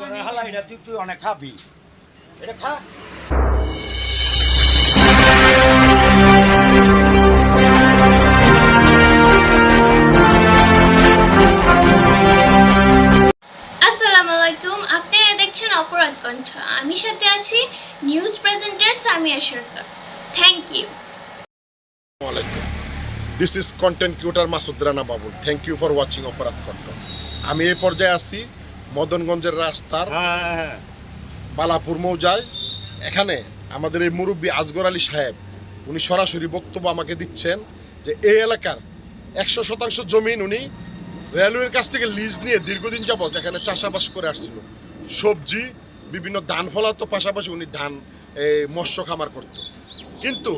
করে হালা এটা তুই তুই অনেক খাবি। এটা খা। আসসালামু আলাইকুম। আপনারা দেখছেন অপরাধ কণ্ঠ। আমি সাথে আছি news presenter Samia Sarkar. Thank you আসসালামাইকুম this is content creator Masud Rana Babul. Thank you for watching অপরাধ কণ্ঠ। আমি এই পর্যায়ে আছি মদনগঞ্জের রাস্তার হ্যাঁ হ্যাঁ হ্যাঁ। বালাপুর মৌজায়। এখানে আমাদের এই মুরব্বী আজগর আলী সাহেব উনি সরাসরি বক্তব্য আমাকে দিচ্ছেন যে এই এলাকার একশো শতাংশ জমিন উনি রেলওয়ের কাছ থেকে লিজ নিয়ে দীর্ঘদিন যাবত এখানে চাষাবাস করে আসছিল। সবজি বিভিন্ন ধান ফলাতো পাশাপাশি উনি ধান এই, মৎস্য খামার করত। কিন্তু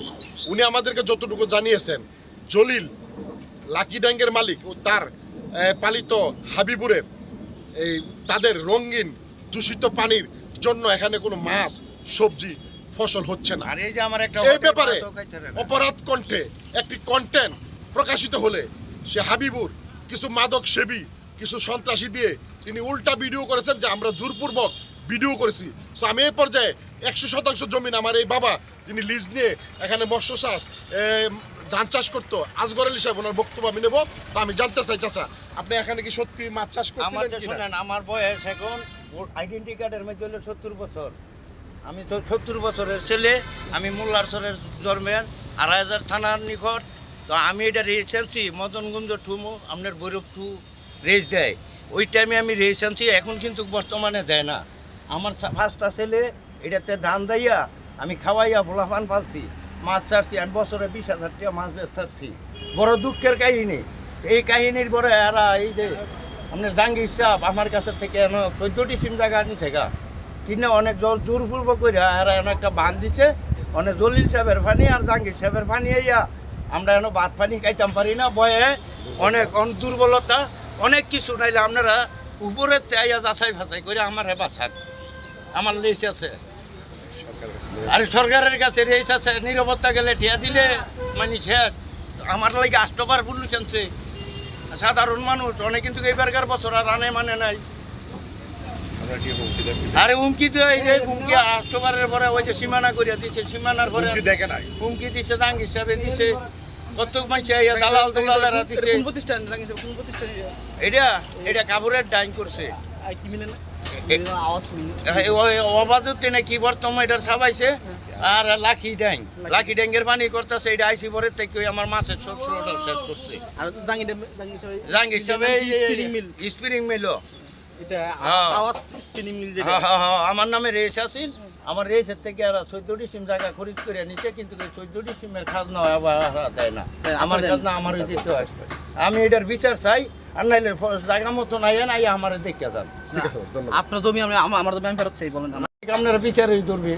উনি আমাদেরকে যতটুকু জানিয়েছেন জলিল লাকি ড্যাঙ্গের মালিক ও তার পালিত হাবিবুরের এই তাদের রঙিন দূষিত পানির জন্য এখানে কোনো মাছ সবজি ফসল হচ্ছে না আর এই যে আমার একটা এই ব্যাপারে। অপরাধ কণ্ঠে একটি কন্টেন্ট প্রকাশিত হলে সে হাবিবুর কিছু মাদক সেবী কিছু সন্ত্রাসী দিয়ে তিনি উল্টা ভিডিও করেছেন যে আমরা জোরপূর্বক ভিডিও করেছি সো আমি এই পর্যায়ে একশো শতাংশ জমিন আমার এই বাবা তিনি লিজ নিয়ে এখানে মৎস্য চাষ ধান চাষ করতো। আজগর আলী সাহেব ওনার বক্তব্য আমি নেব তো আমি জানতে চাই চাচা আপনি এখানে কি সত্যি মাছ চাষ আমার করছিলেন কিনা? শোনেন আমার বয়স এখন আইডেন্টি কার্ডের মধ্যে হলো সত্তর বছর। আমি তো সত্তর বছরের ছেলে আমি মোল্লারসরের জন্মের আড়াই হাজার থানার নিকট। তো আমি এটা রেস আনছি মদনগঞ্জ টু মো- আপনার বৈরব ঠু রেস দেয়। ওই টাইমে আমি রেস আনছি এখন কিন্তু বর্তমানে দেয় না। আমার পাঁচটা ছেলে এটাতে ধান দাইয়া আমি খাওয়াইয়া ভোলাফান পাচ্ছি মাছ ছাড়ছি আমি বছরে বিশ হাজার টাকা মাছ ছাড়ছি। বড় দুঃখের কাহিনী। এই কাহিনীর পরে এরা এই যে, আপনার জাঙ্গির সাহেব আমার কাছে থেকে এন চোদ্দটি সিম জায়গা আনছে গা। কিনে অনেক জল জোরপূর্ব করে এরা এন একটা বান দিছে, অনেক জলিল সাহেবের পানি আর জাঙ্গির সাহেবের পানি ইয়া আমরা এন ভাত পানি খাইতাম পারি না, বয়ে অনেক অন দুর্বলতা, অনেক কিছু নাইলে আপনারা উপরে তেয়া যাচাই ফাচাই করে আমার বাঁচান। আমার লিস্ট আছে। আরে সরকারের কাছে রেস আছে নিরাপত্তা গেলে টিয়া দিলে মানে শেখ আমার লাগে আষ্টবার পুলিশ আনছে সাধারণ মানুষ অনেক কিন্তু এইবারকার বছর আর আনে মানে নাই। আরে হুমকি তো এই যে হুমকি আষ্টবারের পরে ওই যে সীমানা করিয়া দিছে সীমানার পরে দেখে নাই। হুমকি দিছে দাঙ্গ হিসাবে দিছে। কত মাইছে দালাল দুলালেরা দিছে। কোন প্রতিষ্ঠান? জানিস কোন প্রতিষ্ঠান এটা? এটা কাপড়ের ডাইন করছে। কি মিলে না এ- মিলে না, আওয়াজ মিলে অবাধতে নাকি বর্তমান এটা সাবাইছে আর লাখি ড্যাং। লাখি ড্যাঙ্গের পানি করতেছে এটা আইসি পরে থেকে আমার মাছের শেষ করছে। জাঙ্গি হিসাবে স্প্রিং আমার নামে রেস আছিল আমার রেসের থেকে আর চোদ্দটি সিম জায়গা খরিদ করে নিচ্ছে কিন্তু চোদ্দটি সিমের খাজনা দেয় না। হ্যাঁ, আমার খাজনা আমার দিতে হয়। আমি এটার বিচার চাই আর নাইলে ফ- জায়গা মতো নাই নাই আমার দেখে যান। ঠিক আছে আপনার জমি আমি আমার আমার জমি আমি ফেরত চাই বলেন। আপনারা বিচারই ধরবে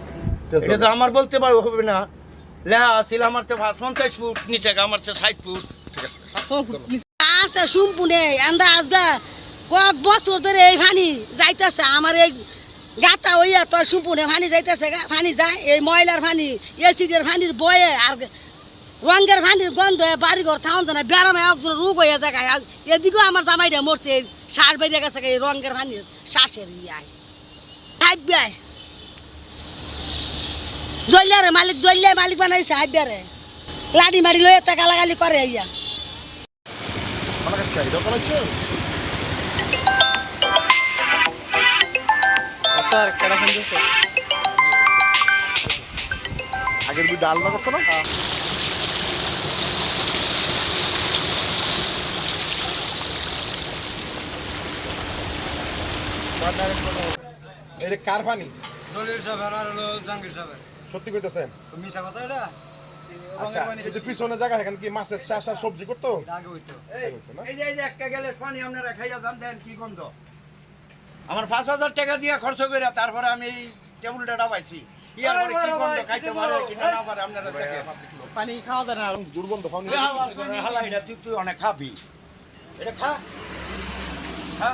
এটা তো আমার বলতে পারব হবে না। লেহা আছিল আমার পঞ্চাশ ফুট নিচে আমার তো ষাট ফুট। ঠিক আছে। আছে এন্দা আজগা কয়েক বছর ধরে এই পানি যাইতেছে আমার এই গাতা হইয়া তো সুম্পুনে পানি যাইতেছে গা- পানি যায় এই ময়লার পানি এসিডের পানির বয়ে আর রঙের পানির গন্ধ বাড়ি ঘর থাউন না বেড়ামে একজন রোগ হয়ে যায় এদিকেও আমার জামাইটা মরছে সার বেরিয়ে গেছে এই রঙের পানির শ্বাসের ইয়ায়। হাইবিয়ায় জল্লারে মালিক জল্লায় মালিক বানাইছে হাইবিয়ারে লাডি মারি লয়ে টাকা লাগালি করে ইয়া। আগের ডাল না করছ না? এটা কার পানি সত্যি কইতেছেন? মিশা কথা এটা? আচ্ছা পিছনে জায়গা এখানে কি মাছের চাষ আর সবজি করতো? আগে হইতো। এই যে একটা গ্যালের পানি আপনারা খাইয়া দাম দেন কি গন্ধ? আমার পাঁচ হাজার টাকা দিয়ে খরচ করে তারপরে আমি এই টেবিলটা ডাবাইছি পানি খাওয়া যায় না। আর দুর্গন্ধ পানি হালা এটা তুই তুই অনেক খাবি। এটা খা। খা।